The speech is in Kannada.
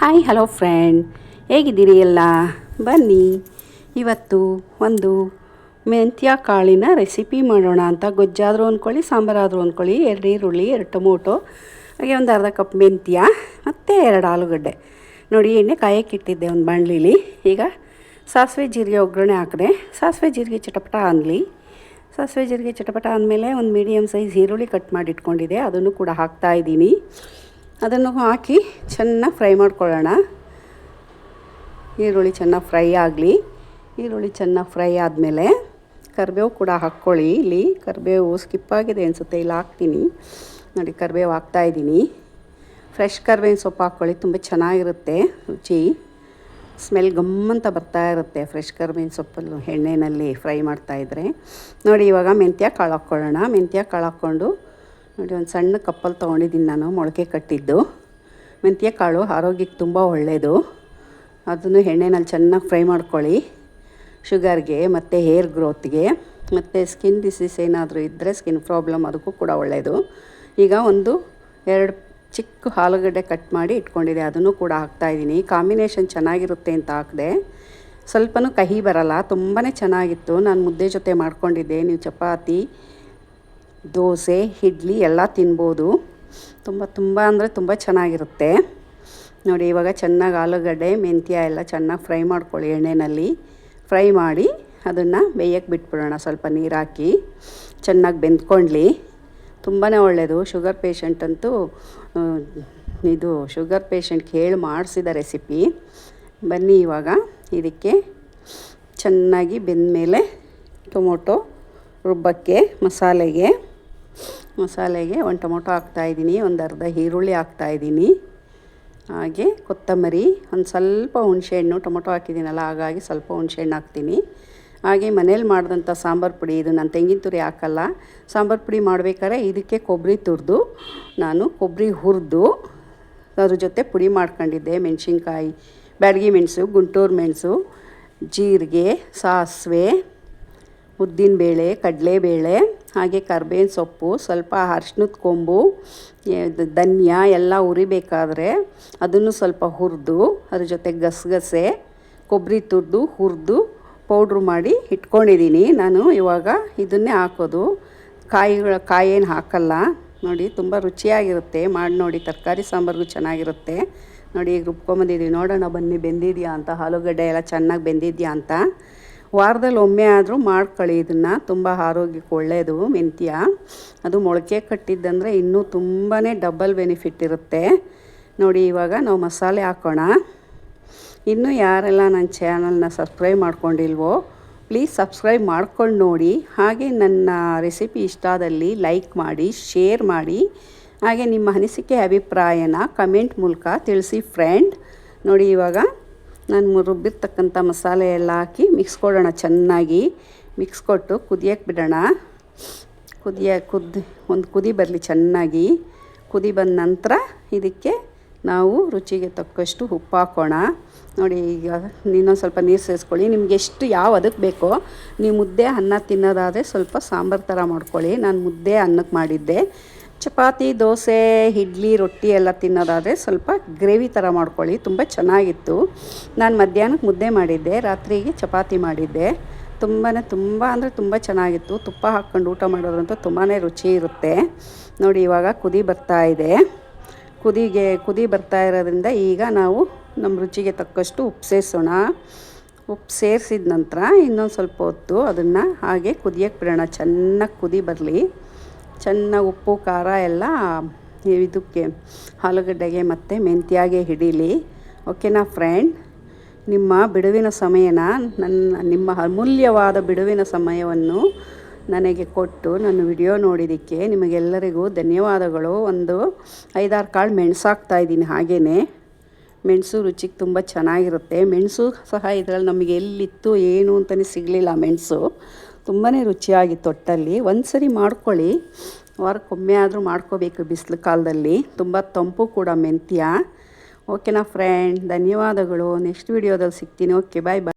ಹಾಯ್ ಹಲೋ ಫ್ರೆಂಡ್ ಹೇಗಿದ್ದೀರಿ ಎಲ್ಲ? ಬನ್ನಿ. ಇವತ್ತು ಒಂದು ಮೆಂತ್ಯ ಕಾಳಿನ ರೆಸಿಪಿ ಮಾಡೋಣ ಅಂತ. ಗೊಜ್ಜಾದರೂ ಅಂದ್ಕೊಳ್ಳಿ ಸಾಂಬಾರಾದರೂ ಅಂದ್ಕೊಳ್ಳಿ ಎರಡು ಈರುಳ್ಳಿ, ಎರಡು ಟೊಮೊಟೊ, ಹಾಗೆ ಒಂದು ಅರ್ಧ ಕಪ್ ಮೆಂತ್ಯ, ಮತ್ತು ಎರಡು ಆಲೂಗಡ್ಡೆ. ನೋಡಿ, ಎಣ್ಣೆ ಕಾಯಕ್ಕೆ ಇಟ್ಟಿದ್ದೆ ಒಂದು ಬಾಣಲಿಲಿ ಈಗ ಸಾಸಿವೆ ಜೀರಿಗೆ ಒಗ್ಗರಣೆ ಹಾಕಿದೆ. ಸಾಸಿವೆ ಜೀರಿಗೆ ಚಟಪಟ ಅನ್ನಲಿ ಸಾಸಿವೆ ಜೀರಿಗೆ ಚಟಪಟ ಅಂದಮೇಲೆ ಒಂದು ಮೀಡಿಯಮ್ ಸೈಜ್ ಈರುಳ್ಳಿ ಕಟ್ ಮಾಡಿಟ್ಕೊಂಡಿದೆ ಅದನ್ನು ಕೂಡ ಹಾಕ್ತಾ ಇದ್ದೀನಿ. ಅದನ್ನು ಹಾಕಿ ಚೆನ್ನಾಗಿ ಫ್ರೈ ಮಾಡ್ಕೊಳ್ಳೋಣ. ಈರುಳ್ಳಿ ಚೆನ್ನಾಗಿ ಫ್ರೈ ಆಗಲಿ. ಈರುಳ್ಳಿ ಚೆನ್ನಾಗಿ ಫ್ರೈ ಆದಮೇಲೆ ಕರಿಬೇವು ಕೂಡ ಹಾಕ್ಕೊಳ್ಳಿ. ಇಲ್ಲಿ ಕರಿಬೇವು ಸ್ಕಿಪ್ ಆಗಿದೆ ಅನಿಸುತ್ತೆ, ಇಲ್ಲಿ ಹಾಕ್ತೀನಿ. ನೋಡಿ, ಕರಿಬೇವು ಹಾಕ್ತಾಯಿದ್ದೀನಿ ಫ್ರೆಶ್ ಕರಿಬೇವಿನ ಸೊಪ್ಪು ಹಾಕ್ಕೊಳ್ಳಿ, ತುಂಬ ಚೆನ್ನಾಗಿರುತ್ತೆ, ರುಚಿ. ಸ್ಮೆಲ್ ಗಮ್ಮಂತ ಬರ್ತಾ ಇರುತ್ತೆ ಫ್ರೆಶ್ ಕರ್ಬೇವಿನ ಸೊಪ್ಪಲ್ಲಿ ಎಣ್ಣೆಯಲ್ಲಿ ಫ್ರೈ ಮಾಡ್ತಾಯಿದ್ರೆ ನೋಡಿ, ಇವಾಗ ಮೆಂತ್ಯ ಕಾಳು ಹಾಕ್ಕೊಳ್ಳೋಣ. ಮೆಂತ್ಯ ಕಾಳು ಹಾಕ್ಕೊಂಡು ನೋಡಿ ಒಂದು ಸಣ್ಣ ಕಪ್ಪಲ್ಲಿ ತೊಗೊಂಡಿದ್ದೀನಿ ನಾನು, ಮೊಳಕೆ ಕಟ್ಟಿದ್ದು. ಮೆಂತ್ಯ ಕಾಳು ಆರೋಗ್ಯಕ್ಕೆ ತುಂಬ ಒಳ್ಳೆಯದು ಅದನ್ನು ಎಣ್ಣೆನಲ್ಲಿ ಚೆನ್ನಾಗಿ ಫ್ರೈ ಮಾಡ್ಕೊಳ್ಳಿ. ಶುಗರ್ಗೆ ಮತ್ತು ಹೇರ್ ಗ್ರೋತ್ಗೆ. ಮತ್ತು ಸ್ಕಿನ್ ಡಿಸೀಸ್ ಏನಾದರೂ ಇದ್ದರೆ ಸ್ಕಿನ್ ಪ್ರಾಬ್ಲಮ್ ಅದಕ್ಕೂ ಕೂಡ ಒಳ್ಳೆಯದು ಈಗ ಒಂದು ಎರಡು ಚಿಕ್ಕ ಆಲೂಗಡ್ಡೆ ಕಟ್ ಮಾಡಿ ಇಟ್ಕೊಂಡಿದೆ, ಅದನ್ನು ಕೂಡ ಹಾಕ್ತಾಯಿದ್ದೀನಿ ಕಾಂಬಿನೇಷನ್ ಚೆನ್ನಾಗಿರುತ್ತೆ ಅಂತ ಹಾಕಿದೆ. ಸ್ವಲ್ಪನೂ ಕಹಿ ಬರಲ್ಲ ತುಂಬಾ ಚೆನ್ನಾಗಿತ್ತು. ನಾನು ಮುದ್ದೆ ಜೊತೆ ಮಾಡ್ಕೊಂಡಿದ್ದೆ. ನೀವು ಚಪಾತಿ ದೋಸೆ, ಇಡ್ಲಿ ಎಲ್ಲ ತಿನ್ಬೋದು. ತುಂಬ ತುಂಬ ಅಂದರೆ ತುಂಬ ಚೆನ್ನಾಗಿರುತ್ತೆ. ನೋಡಿ, ಇವಾಗ ಚೆನ್ನಾಗಿ ಆಲೂಗಡ್ಡೆ, ಮೆಂತ್ಯ ಎಲ್ಲ ಚೆನ್ನಾಗಿ ಫ್ರೈ ಮಾಡ್ಕೊಳ್ಳಿ ಎಣ್ಣೆಯಲ್ಲಿ ಫ್ರೈ ಮಾಡಿ ಅದನ್ನು ಬೇಯಕ್ಕೆ ಬಿಟ್ಬಿಡೋಣ, ಸ್ವಲ್ಪ ನೀರು ಹಾಕಿ. ಚೆನ್ನಾಗಿ ಬೆಂದ್ಕೊಳ್ಳಿ ತುಂಬಾ ಒಳ್ಳೆಯದು ಶುಗರ್ ಪೇಷಂಟ್ ಅಂತೂ ಇದು ಶುಗರ್ ಪೇಷಂಟ್ಗೆ ಹೇಳಿ ಮಾಡಿಸಿದ ರೆಸಿಪಿ. ಬನ್ನಿ ಇವಾಗ ಇದಕ್ಕೆ ಚೆನ್ನಾಗಿ ಬೆಂದ ಮೇಲೆ ಟೊಮೊಟೊ ರುಬ್ಬಕ್ಕೆ, ಮಸಾಲೆಗೆ. ಮಸಾಲೆಗೆ ಒಂದು ಟೊಮೊಟೊ ಹಾಕ್ತಾಯಿದ್ದೀನಿ ಒಂದು ಅರ್ಧ ಈರುಳ್ಳಿ ಹಾಕ್ತಾಯಿದ್ದೀನಿ ಹಾಗೆ ಕೊತ್ತಂಬರಿ, ಒಂದು ಸ್ವಲ್ಪ ಹುಣಸೆಹಣ್ಣು ಟೊಮೊಟೊ ಹಾಕಿದ್ದೀನಲ್ಲ, ಹಾಗಾಗಿ ಸ್ವಲ್ಪ ಹುಣಸೆಹಣ್ಣು ಹಾಕ್ತೀನಿ. ಹಾಗೆ ಮನೇಲಿ ಮಾಡಿದಂಥ ಸಾಂಬಾರು ಪುಡಿ, ಇದು ನಾನು ತೆಂಗಿನ ತುರಿ ಹಾಕಲ್ಲ. ಸಾಂಬಾರು ಪುಡಿ ಮಾಡಬೇಕಾದ್ರೆ ಇದಕ್ಕೆ ಕೊಬ್ಬರಿ ತುರಿದು, ನಾನು ಕೊಬ್ಬರಿ ಹುರಿದು, ಅದ್ರ ಜೊತೆ ಪುಡಿ ಮಾಡ್ಕೊಂಡಿದ್ದೆ, ಮೆಣಸಿನ್ಕಾಯಿ, ಬ್ಯಾಡಗಿ ಮೆಣಸು, ಗುಂಟೂರು ಮೆಣಸು, ಜೀರಿಗೆ, ಸಾಸಿವೆ, ಉದ್ದಿನಬೇಳೆ, ಕಡಲೆಬೇಳೆ. ಹಾಗೆ ಕರ್ಬೇವಿನ ಸೊಪ್ಪು, ಸ್ವಲ್ಪ ಅರ್ಶಿನದ ಕೊಂಬು ಧನ್ಯ ಎಲ್ಲ ಹುರಿಬೇಕಾದ್ರೆ ಅದನ್ನು ಸ್ವಲ್ಪ ಹುರಿದು ಅದ್ರ ಜೊತೆ ಗಸಗಸೆ, ಕೊಬ್ಬರಿ ತುರಿದು ಹುರಿದು ಪೌಡ್ರು ಮಾಡಿ ಇಟ್ಕೊಂಡಿದ್ದೀನಿ. ನಾನು ಇವಾಗ ಇದನ್ನೇ ಹಾಕೋದು. ಕಾಯಿಗಳ, ಕಾಯೇನು ಹಾಕಲ್ಲ. ನೋಡಿ ತುಂಬ ರುಚಿಯಾಗಿರುತ್ತೆ. ಮಾಡಿ ನೋಡಿ. ತರಕಾರಿ ಸಾಂಬಾರಿಗೂ ಚೆನ್ನಾಗಿರುತ್ತೆ. ನೋಡಿ, ಈಗ ರುಬ್ಕೊಂಬಂದಿದ್ದೀವಿ ನೋಡೋಣ, ಬನ್ನಿ, ಬೆಂದಿದೆಯಾ ಅಂತ. ಆಲೂಗಡ್ಡೆ ಎಲ್ಲ ಚೆನ್ನಾಗಿ ಬೆಂದಿದೆಯಾ ಅಂತ. ವಾರದಲ್ಲಿ ಒಮ್ಮೆ ಆದರೂ ಮಾಡ್ಕೊಳ್ಳಿ. ಇದನ್ನು ತುಂಬ ಆರೋಗ್ಯಕ್ಕೆ ಒಳ್ಳೆಯದು ಮೆಂತ್ಯ. ಅದು ಮೊಳಕೆ ಕಟ್ಟಿದ್ದಂದರೆ ಇನ್ನೂ ತುಂಬಾ ಡಬಲ್ ಬೆನಿಫಿಟ್ ಇರುತ್ತೆ. ನೋಡಿ, ಇವಾಗ ನಾವು ಮಸಾಲೆ ಹಾಕೋಣ. ಇನ್ನೂ ಯಾರೆಲ್ಲ ನನ್ನ ಚಾನಲ್ನ ಸಬ್ಸ್ಕ್ರೈಬ್ ಮಾಡ್ಕೊಂಡಿಲ್ವೋ, ಪ್ಲೀಸ್ ಸಬ್ಸ್ಕ್ರೈಬ್ ಮಾಡ್ಕೊಂಡು ನೋಡಿ. ಹಾಗೆ ನನ್ನ ರೆಸಿಪಿ ಇಷ್ಟಾದಲ್ಲಿ ಲೈಕ್ ಮಾಡಿ, ಶೇರ್ ಮಾಡಿ. ಹಾಗೆ ನಿಮ್ಮ ಅನಿಸಿಕೆ, ಅಭಿಪ್ರಾಯನ ಕಮೆಂಟ್ ಮೂಲಕ ತಿಳಿಸಿ, ಫ್ರೆಂಡ್. ನೋಡಿ, ಇವಾಗ ನಾನು ರುಬ್ಬಿರ್ತಕ್ಕಂಥ ಮಸಾಲೆ ಎಲ್ಲ ಹಾಕಿ ಮಿಕ್ಸ್ ಕೊಡೋಣ ಚೆನ್ನಾಗಿ. ಮಿಕ್ಸ್ ಕೊಟ್ಟು ಕುದಿಯಕ್ಕೆ ಬಿಡೋಣ. ಕುದಿಯ ಕುದ್ದು ಒಂದು ಕುದಿ ಬರಲಿ ಚೆನ್ನಾಗಿ. ಕುದಿ ಬಂದ ನಂತರ ಇದಕ್ಕೆ ನಾವು ರುಚಿಗೆ ತಕ್ಕಷ್ಟು ಉಪ್ಪು ಹಾಕೋಣ. ನೋಡಿ ಈಗ ಇನ್ನೊಂದು ಸ್ವಲ್ಪ ನೀರು ಸೇರಿಸ್ಕೊಳ್ಳಿ ನಿಮ್ಗೆ ಎಷ್ಟು ಯಾವ ಅದಕ್ಕೆ ಬೇಕೋ ನೀವು ಮುದ್ದೆ ಅನ್ನ ತಿನ್ನೋದಾದರೆ ಸ್ವಲ್ಪ ಸಾಂಬಾರು ಥರ ಮಾಡ್ಕೊಳ್ಳಿ. ನಾನು ಮುದ್ದೆ ಅನ್ನಕ್ಕೆ ಮಾಡಿದ್ದೆ. ಚಪಾತಿ, ದೋಸೆ, ಇಡ್ಲಿ, ರೊಟ್ಟಿ ಎಲ್ಲ ತಿನ್ನೋದಾದರೆ ಸ್ವಲ್ಪ ಗ್ರೇವಿ ಥರ ಮಾಡ್ಕೊಳ್ಳಿ. ತುಂಬ ಚೆನ್ನಾಗಿತ್ತು. ನಾನು ಮಧ್ಯಾಹ್ನಕ್ಕೆ ಮುದ್ದೆ ಮಾಡಿದ್ದೆ, ರಾತ್ರಿಗೆ ಚಪಾತಿ ಮಾಡಿದ್ದೆ. ತುಂಬಾ ತುಂಬ ಅಂದರೆ ತುಂಬ ಚೆನ್ನಾಗಿತ್ತು. ತುಪ್ಪ ಹಾಕ್ಕೊಂಡು ಊಟ ಮಾಡೋದ್ರಂತೂ ತುಂಬಾ ರುಚಿ ಇರುತ್ತೆ. ನೋಡಿ, ಇವಾಗ ಕುದಿ ಬರ್ತಾ ಇದೆ. ಕುದಿಗೆ, ಕುದಿ ಬರ್ತಾ ಇರೋದ್ರಿಂದ ಈಗ ನಾವು ನಮ್ಮ ರುಚಿಗೆ ತಕ್ಕಷ್ಟು ಉಪ್ಪು ಸೇರಿಸೋಣ. ಉಪ್ಪು ಸೇರಿಸಿದ ನಂತರ ಇನ್ನೊಂದು ಸ್ವಲ್ಪ ಹೊತ್ತು ಅದನ್ನು ಹಾಗೆ ಕುದಿಯಕ್ಕೆ ಬಿಡೋಣ. ಚೆನ್ನಾಗಿ ಕುದಿ ಬರಲಿ. ಚೆನ್ನಾಗಿ ಉಪ್ಪು, ಖಾರ ಎಲ್ಲ ಇದಕ್ಕೆ ಆಲೂಗಡ್ಡೆಗೆ ಮತ್ತು ಮೆಂತ್ಯಾಗೆ ಹಿಡೀಲಿ. ಓಕೆನಾ ಫ್ರೆಂಡ್ ನಿಮ್ಮ ಬಿಡುವಿನ ಸಮಯನ ನನ್ನ ನಿಮ್ಮ ಅಮೂಲ್ಯವಾದ ಬಿಡುವಿನ ಸಮಯವನ್ನು ನನಗೆ ಕೊಟ್ಟು ನನ್ನ ವಿಡಿಯೋ ನೋಡಿದ್ದಕ್ಕೆ ನಿಮಗೆಲ್ಲರಿಗೂ ಧನ್ಯವಾದಗಳು. ಒಂದು ಐದಾರು ಕಾಳು ಮೆಣಸು ಹಾಕ್ತಾಯಿದ್ದೀನಿ ಹಾಗೆಯೇ ಮೆಣಸು ರುಚಿಗೆ ತುಂಬ ಚೆನ್ನಾಗಿರುತ್ತೆ. ಮೆಣಸು ಸಹ ಇದರಲ್ಲಿ ನಮಗೆ ಎಲ್ಲಿತ್ತು, ಏನು ಅಂತಲೇ ಸಿಗಲಿಲ್ಲ ಮೆಣಸು. ತುಂಬಾ ರುಚಿಯಾಗಿ ತೊಟ್ಟಲ್ಲಿ. ಒಂದು ಸರಿ ಮಾಡ್ಕೊಳ್ಳಿ. ವಾರಕ್ಕೊಮ್ಮೆ ಆದರೂ ಮಾಡ್ಕೋಬೇಕು ಬಿಸಿಲು ಕಾಲದಲ್ಲಿ. ತುಂಬ ತಂಪು ಕೂಡ ಮೆಂತ್ಯ. ಓಕೆನಾ ಫ್ರೆಂಡ್ ಧನ್ಯವಾದಗಳು. ನೆಕ್ಸ್ಟ್ ವಿಡಿಯೋದಲ್ಲಿ ಸಿಗ್ತೀನಿ. ಓಕೆ ಬಾಯ್ ಬಾಯ್